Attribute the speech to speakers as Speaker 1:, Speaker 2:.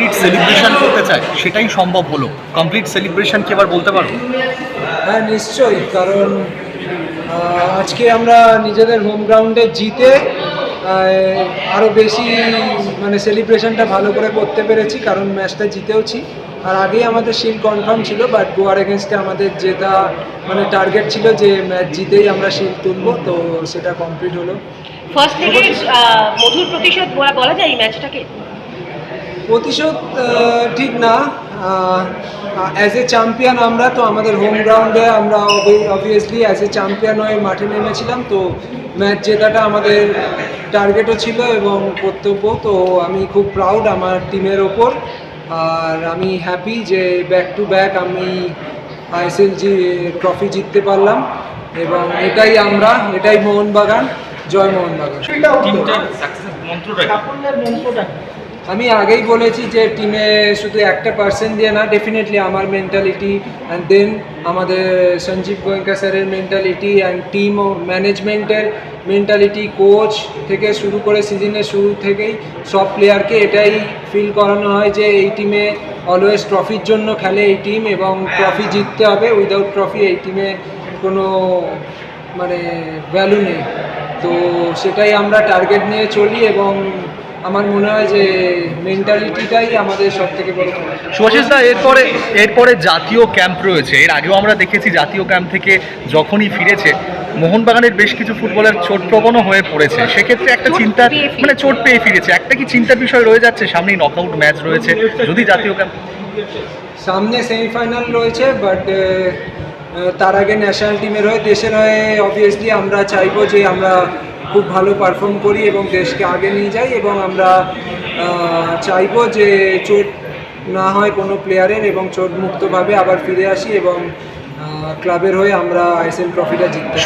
Speaker 1: Complete celebration করতে চায় সেটাই সম্ভব হলো। কমপ্লিট সেলিব্রেশন কি এবার বলতে পারো?
Speaker 2: হ্যাঁ নিশ্চয়ই কারণ আজকে আমরা নিজেদের হোম গ্রাউন্ডে জিতে আরও বেশি মানে সেলিব্রেশনটা ভালো করে করতে পেরেছি কারণ ম্যাচটা জিতেওছি। আর আগেই আমাদের শিল কনফার্ম ছিল বাট গোয়ার এগেনস্টে আমাদের যেটা মানে টার্গেট ছিল যে ম্যাচ জিতেই আমরা শিল তুলবো তো সেটা কমপ্লিট হলো।
Speaker 3: ফার্স্ট থেকে মধুর প্রতিশোধ বলা বলা যায় এই ম্যাচটাকে
Speaker 2: প্রতিশোধ ঠিক না। অ্যাজ এ চ্যাম্পিয়ন আমরা তো আমাদের হোম গ্রাউন্ডে আমরা অবভিয়াসলি অ্যাজ এ চ্যাম্পিয়ন হয়ে মাঠে নেমেছিলাম তো ম্যাচ জেতাটা আমাদের টার্গেটও ছিল এবং কর্তব্য তো আমি খুব প্রাউড আমার টিমের ওপর। আর আমি হ্যাপি যে ব্যাক টু ব্যাক আমি আইএসএল জি ট্রফি জিততে পারলাম এবং এটাই আমরা এটাই মোহনবাগান। জয় মোহনবাগান। আমি আগেই বলেছি যে টিমে শুধু একটা পার্সন দিয়ে না ডেফিনেটলি আমার মেন্টালিটি অ্যান্ড দেন আমাদের সঞ্জীব গোয়েঙ্কা স্যারের মেন্টালিটি অ্যান্ড টিম ও ম্যানেজমেন্টের মেন্টালিটি কোচ থেকে শুরু করে সিজনের শুরু থেকেই সব প্লেয়ারকে এটাই ফিল করানো হয় যে এই টিমে অলওয়েজ ট্রফির জন্য খেলে এই টিম এবং ট্রফি জিততে হবে। উইদাউট ট্রফি এই টিমে কোনো মানে ভ্যালু নেই। তো সেটাই আমরা টার্গেট নিয়ে চলি এবং আমার মনে হয় যে মেন্টালিটিটাই আমাদের সব থেকে বড়।
Speaker 1: সুভাষিস দা এরপরে এরপরে জাতীয় ক্যাম্প রয়েছে। এর আগেও আমরা দেখেছি জাতীয় ক্যাম্প থেকে যখনই ফিরেছে মোহনবাগানের বেশ কিছু ফুটবলার চোট প্রবণও হয়ে পড়েছে। সেক্ষেত্রে একটা চিন্তা মানে চোট পেয়ে ফিরেছে। একটা কি চিন্তার বিষয় রয়ে যাচ্ছে? সামনেই নকআউট ম্যাচ রয়েছে। যদি জাতীয় ক্যাম্প
Speaker 2: সামনে সেমিফাইনাল রয়েছে বাট তার আগে ন্যাশনাল টিমের হয়ে দেশের হয়ে অবভিয়াসলি আমরা চাইব যে আমরা খুব ভালো পারফর্ম করি এবং দেশকে আগে নিয়ে যাই এবং আমরা চাইব যে চোট না হয় কোনো প্লেয়ারের এবং চোট মুক্তভাবে আবার ফিরে আসি এবং ক্লাবের হয়ে আমরা আইসিএল ট্রফিটা জিততে